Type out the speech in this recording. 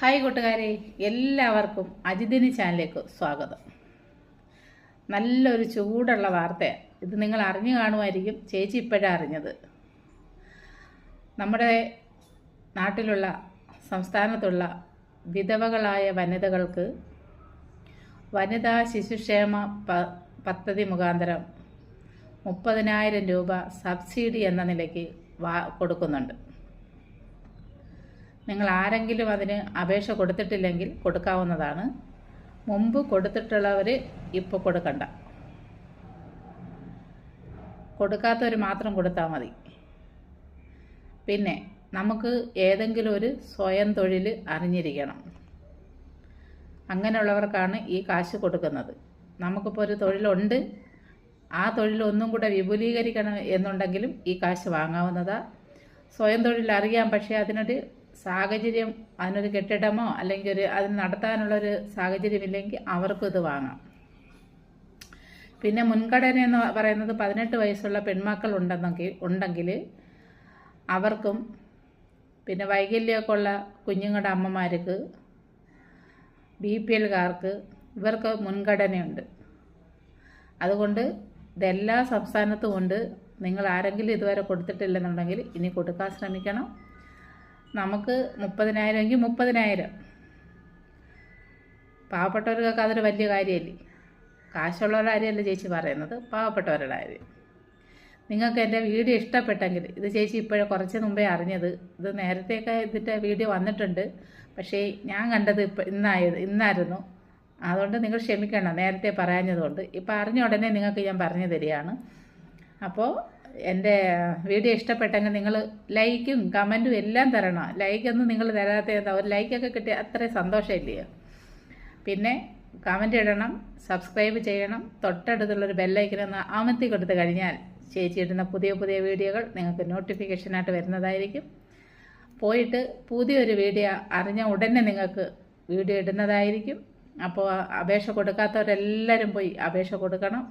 Hi കൂട്ടുകാരെ എല്ലാവർക്കും അജിതിന് ചാനലിലേക്ക് സ്വാഗതം. നല്ലൊരു ചൂടുള്ള വാർത്തയാണ് ഇത് നിങ്ങൾ അറിഞ്ഞു കാണുമായിരിക്കും. ചേച്ചി ഇപ്പോഴാണ് അറിഞ്ഞത്. നമ്മുടെ നാട്ടിലുള്ള സംസ്ഥാനത്തുള്ള വിധവകളായ വനിതകൾക്ക് വനിതാ ശിശുക്ഷേമ പദ്ധതി മുഖാന്തരം മുപ്പതിനായിരം രൂപ സബ്സിഡി എന്ന നിലയ്ക്ക് കൊടുക്കുന്നുണ്ട്. നിങ്ങൾ ആരെങ്കിലും അതിന് അപേക്ഷ കൊടുത്തിട്ടില്ലെങ്കിൽ കൊടുക്കാവുന്നതാണ്. മുമ്പ് കൊടുത്തിട്ടുള്ളവർ ഇപ്പോൾ കൊടുക്കണ്ട. കൊടുക്കാത്തവർ മാത്രം കൊടുത്താൽ മതി. പിന്നെ നമുക്ക് ഏതെങ്കിലും ഒരു സ്വയം തൊഴിൽ അറിഞ്ഞിരിക്കണം. അങ്ങനെയുള്ളവർക്കാണ് ഈ കാശ് കൊടുക്കുന്നത്. നമുക്കിപ്പോൾ ഒരു തൊഴിലുണ്ട്. ആ തൊഴിൽ ഒന്നും കൂടെ വിപുലീകരിക്കണം എന്നുണ്ടെങ്കിലും ഈ കാശ് വാങ്ങാവുന്നതാണ് സ്വയം തൊഴിൽ അറിയാം പക്ഷേ അതിനൊരു സാഹചര്യം അതിനൊരു കെട്ടിടമോ അല്ലെങ്കിൽ ഒരു അതിന് നടത്താനുള്ളൊരു സാഹചര്യം ഇല്ലെങ്കിൽ അവർക്കും ഇത് വാങ്ങാം. പിന്നെ മുൻഗണന എന്ന് പറയുന്നത് പതിനെട്ട് വയസ്സുള്ള പെൺമക്കൾ ഉണ്ടെന്നൊക്കെ ഉണ്ടെങ്കിൽ അവർക്കും പിന്നെ വൈകല്യമൊക്കെ ഉള്ള കുഞ്ഞുങ്ങളുടെ അമ്മമാർക്ക് ബി പി എൽകാർക്ക് ഇവർക്ക് മുൻഗണനയുണ്ട്. അതുകൊണ്ട് ഇതെല്ലാ സംസ്ഥാനത്തും ഉണ്ട്. നിങ്ങൾ ആരെങ്കിലും ഇതുവരെ കൊടുത്തിട്ടില്ലെന്നുണ്ടെങ്കിൽ ഇനി കൊടുക്കാൻ ശ്രമിക്കണം. നമുക്ക് മുപ്പതിനായിരം എങ്കിൽ മുപ്പതിനായിരം. പാവപ്പെട്ടവർക്കൊക്കെ അതൊരു വലിയ കാര്യമല്ലേ? കാശുള്ളവരുടെ കാര്യമല്ല ചേച്ചി പറയുന്നത്? പാവപ്പെട്ടവരുടെ കാര്യം. നിങ്ങൾക്ക് എന്റെ വീഡിയോ ഇഷ്ടപ്പെട്ടെങ്കിൽ ഇത് ചേച്ചി ഇപ്പോഴേ കുറച്ച് മുമ്പേ അറിഞ്ഞത്. ഇത് നേരത്തെയൊക്കെ ഇതിന്റെ വീഡിയോ വന്നിട്ടുണ്ട്. പക്ഷേ ഞാൻ കണ്ടത് ഇപ്പം ഇന്നായത് ഇന്നായിരുന്നു. അതുകൊണ്ട് നിങ്ങൾ ക്ഷമിക്കണം നേരത്തെ പറയാഞ്ഞതുകൊണ്ട്. ഇപ്പം അറിഞ്ഞ ഉടനെ നിങ്ങൾക്ക് ഞാൻ പറഞ്ഞു തരികയാണ്. അപ്പോൾ എന്റെ വീഡിയോ ഇഷ്ടപ്പെട്ടെങ്കിൽ നിങ്ങൾ ലൈക്കും കമന്റും എല്ലാം തരണം. ലൈക്കൊന്നും നിങ്ങൾ തരാത്ത എന്താ ഒരു ലൈക്കൊക്കെ കിട്ടിയ അത്രയും സന്തോഷമില്ലയോ പിന്നെ കമന്റ് ഇടണം സബ്സ്ക്രൈബ് ചെയ്യണം തൊട്ടടുത്തുള്ളൊരു ബെല്ലൈക്കനൊന്ന് അമർത്തി കൊടുത്തു കഴിഞ്ഞാൽ ചേച്ചി ഇടുന്ന പുതിയ പുതിയ വീഡിയോകൾ നിങ്ങൾക്ക് നോട്ടിഫിക്കേഷനായിട്ട് വരുന്നതായിരിക്കും. പോയിട്ട് പുതിയൊരു വീഡിയോ അറിഞ്ഞ ഉടനെ നിങ്ങൾക്ക് വീഡിയോ ഇടുന്നതായിരിക്കും. അപ്പോൾ അപേക്ഷ കൊടുക്കാത്തവരെല്ലാവരും പോയി അപേക്ഷ കൊടുക്കണം.